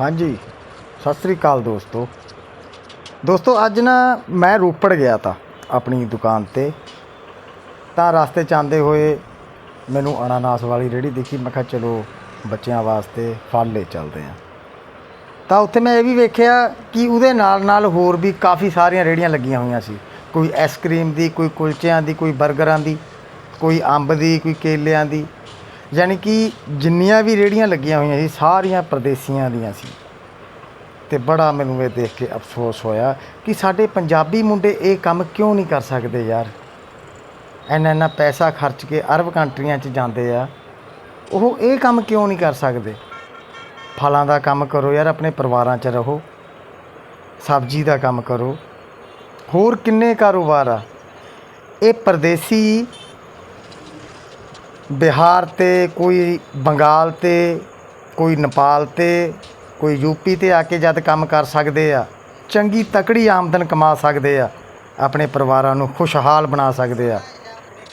ਹਾਂਜੀ। ਸਤਿ ਸ੍ਰੀ ਅਕਾਲ ਦੋਸਤੋ। ਦੋਸਤੋ, ਅੱਜ ਨਾ ਮੈਂ ਰੋਪੜ ਗਿਆ ਤਾ ਆਪਣੀ ਦੁਕਾਨ ਤੇ। ਤਾਂ ਰਸਤੇ 'ਚ ਆਉਂਦੇ ਹੋਏ ਮੈਨੂੰ ਅਨਾਨਾਸ ਵਾਲੀ ਰੇੜੀ ਦੇਖੀ। ਮੈਂ ਕਿਹਾ, ਚਲੋ ਬੱਚਿਆਂ ਵਾਸਤੇ ਫਲ ਲੈ ਚੱਲਦੇ ਆਂ। ਤਾਂ ਉੱਥੇ ਮੈਂ ਇਹ ਵੀ ਵੇਖਿਆ ਕਿ ਉਹਦੇ ਨਾਲ ਨਾਲ ਹੋਰ ਵੀ ਕਾਫੀ ਸਾਰੀਆਂ ਰੇੜੀਆਂ ਲੱਗੀਆਂ ਹੋਈਆਂ ਸੀ। ਕੋਈ ਆਈਸਕ੍ਰੀਮ ਦੀ, ਕੋਈ ਕੁਲਚਿਆਂ ਦੀ, ਕੋਈ 버ਗਰਾਂ ਦੀ, ਕੋਈ ਅੰਬ ਦੀ, ਕੋਈ ਕੇਲਿਆਂ ਦੀ। ਯਾਨੀ ਕਿ ਜਿੰਨੀਆਂ ਵੀ ਰੇੜੀਆਂ ਲੱਗੀਆਂ ਹੋਈਆਂ ਸੀ, ਸਾਰੀਆਂ ਪਰਦੇਸੀਆਂ ਦੀਆਂ ਸੀ। ਤੇ ਬੜਾ ਮੈਨੂੰ ਇਹ ਦੇਖ ਕੇ ਅਫਸੋਸ ਹੋਇਆ ਕਿ ਸਾਡੇ ਪੰਜਾਬੀ ਮੁੰਡੇ ਇਹ ਕੰਮ ਕਿਉਂ ਨਹੀਂ ਕਰ ਸਕਦੇ ਯਾਰ? ਇੰਨਾ ਇੰਨਾ ਪੈਸਾ ਖਰਚ ਕੇ ਅਰਬ ਕੰਟਰੀਆਂ 'ਚ ਜਾਂਦੇ ਆ। ਉਹ ਇਹ ਕੰਮ ਕਿਉਂ ਨਹੀਂ ਕਰ ਸਕਦੇ? ਫਲਾਂ ਦਾ ਕੰਮ ਕਰੋ ਯਾਰ, ਆਪਣੇ ਪਰਿਵਾਰਾਂ 'ਚ ਰਹੋ। ਸਬਜ਼ੀ ਦਾ ਕੰਮ ਕਰੋ। ਹੋਰ ਕਿੰਨੇ ਕਾਰੋਬਾਰ ਆ? ਇਹ ਪਰਦੇਸੀ ਬਿਹਾਰ ਤੇ ਕੋਈ ਬੰਗਾਲ ਤੇ, ਕੋਈ ਨੇਪਾਲ ਤੇ, ਕੋਈ ਯੂਪੀ ਤੇ ਆ ਕੇ ਜਦ ਕੰਮ ਕਰ ਸਕਦੇ ਆ, ਚੰਗੀ ਤਕੜੀ ਆਮਦਨ ਕਮਾ ਸਕਦੇ ਆ, ਆਪਣੇ ਪਰਿਵਾਰਾਂ ਨੂੰ ਖੁਸ਼ਹਾਲ ਬਣਾ ਸਕਦੇ ਆ।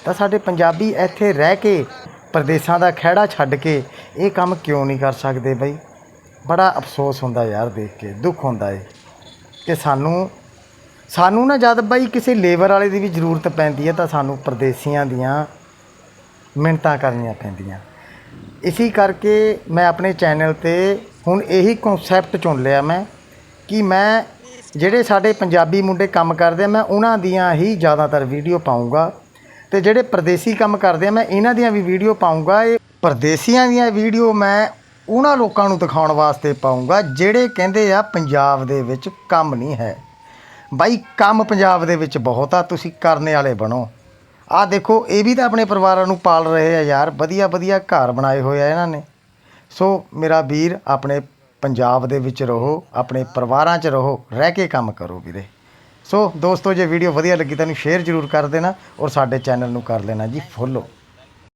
ਤਾਂ ਸਾਡੇ ਪੰਜਾਬੀ ਇੱਥੇ ਰਹਿ ਕੇ, ਪ੍ਰਦੇਸਾਂ ਦਾ ਖਹਿੜਾ ਛੱਡ ਕੇ ਇਹ ਕੰਮ ਕਿਉਂ ਨਹੀਂ ਕਰ ਸਕਦੇ ਬਈ? ਬੜਾ ਅਫਸੋਸ ਹੁੰਦਾ ਯਾਰ ਦੇਖ ਕੇ, ਦੁੱਖ ਹੁੰਦਾ ਏ ਕਿ ਸਾਨੂੰ ਸਾਨੂੰ ਨਾ ਜਦ ਬਈ ਕਿਸੇ ਲੇਬਰ ਵਾਲੇ ਦੀ ਵੀ ਜ਼ਰੂਰਤ ਪੈਂਦੀ ਹੈ ਤਾਂ ਸਾਨੂੰ ਪਰਦੇਸੀਆਂ ਦੀਆਂ ਮਿੰਟਾਂ ਕਰਨੀਆਂ ਪੈਂਦੀਆਂ। ਇਸੇ ਕਰਕੇ ਮੈਂ ਆਪਣੇ ਚੈਨਲ ਤੇ ਹੁਣ ਇਹੀ ਕਨਸੈਪਟ ਚੁਣ ਲਿਆ ਮੈਂ ਕਿ ਮੈਂ ਜਿਹੜੇ ਸਾਡੇ ਪੰਜਾਬੀ ਮੁੰਡੇ ਕੰਮ ਕਰਦੇ ਆ, ਮੈਂ ਉਹਨਾਂ ਦੀਆਂ ਹੀ ਜ਼ਿਆਦਾਤਰ ਵੀਡੀਓ ਪਾਉਂਗਾ। ਤੇ ਜਿਹੜੇ ਪਰਦੇਸੀ ਕੰਮ ਕਰਦੇ ਆ, ਮੈਂ ਇਹਨਾਂ ਦੀਆਂ ਵੀ ਵੀਡੀਓ ਪਾਉਂਗਾ। ਇਹ ਪਰਦੇਸੀਆਂ ਦੀਆਂ ਵੀਡੀਓ ਮੈਂ ਉਹਨਾਂ ਲੋਕਾਂ ਨੂੰ ਦਿਖਾਉਣ ਵਾਸਤੇ ਪਾਉਂਗਾ, ਜਿਹੜੇ ਕਹਿੰਦੇ ਆ ਪੰਜਾਬ ਦੇ ਵਿੱਚ ਕੰਮ ਨਹੀਂ ਹੈ। ਬਾਈ, ਕੰਮ ਪੰਜਾਬ ਦੇ ਵਿੱਚ ਬਹੁਤ ਆ, ਤੁਸੀਂ ਕਰਨੇ ਵਾਲੇ ਬਣੋ। ਆਹ ਦੇਖੋ, ਇਹ ਵੀ ਤਾਂ ਆਪਣੇ ਪਰਿਵਾਰਾਂ ਨੂੰ ਪਾਲ ਰਹੇ ਆ ਯਾਰ। ਵਧੀਆ ਵਧੀਆ ਘਰ ਬਣਾਏ ਹੋਏ ਆ ਇਹਨਾਂ ਨੇ। ਸੋ ਮੇਰਾ ਵੀਰ, ਆਪਣੇ ਪੰਜਾਬ ਦੇ ਵਿੱਚ ਰਹੋ, ਆਪਣੇ ਪਰਿਵਾਰਾਂ 'ਚ ਰਹੋ, ਰਹਿ ਕੇ ਕੰਮ ਕਰੋ ਵੀਰੇ। ਸੋ ਦੋਸਤੋ, ਜੇ ਵੀਡੀਓ ਵਧੀਆ ਲੱਗੀ, ਤਾਂ ਇਹਨੂੰ ਸ਼ੇਅਰ ਜ਼ਰੂਰ ਕਰ ਦੇਣਾ ਔਰ ਸਾਡੇ ਚੈਨਲ ਨੂੰ ਕਰ ਲੈਣਾ ਜੀ ਫੋਲੋ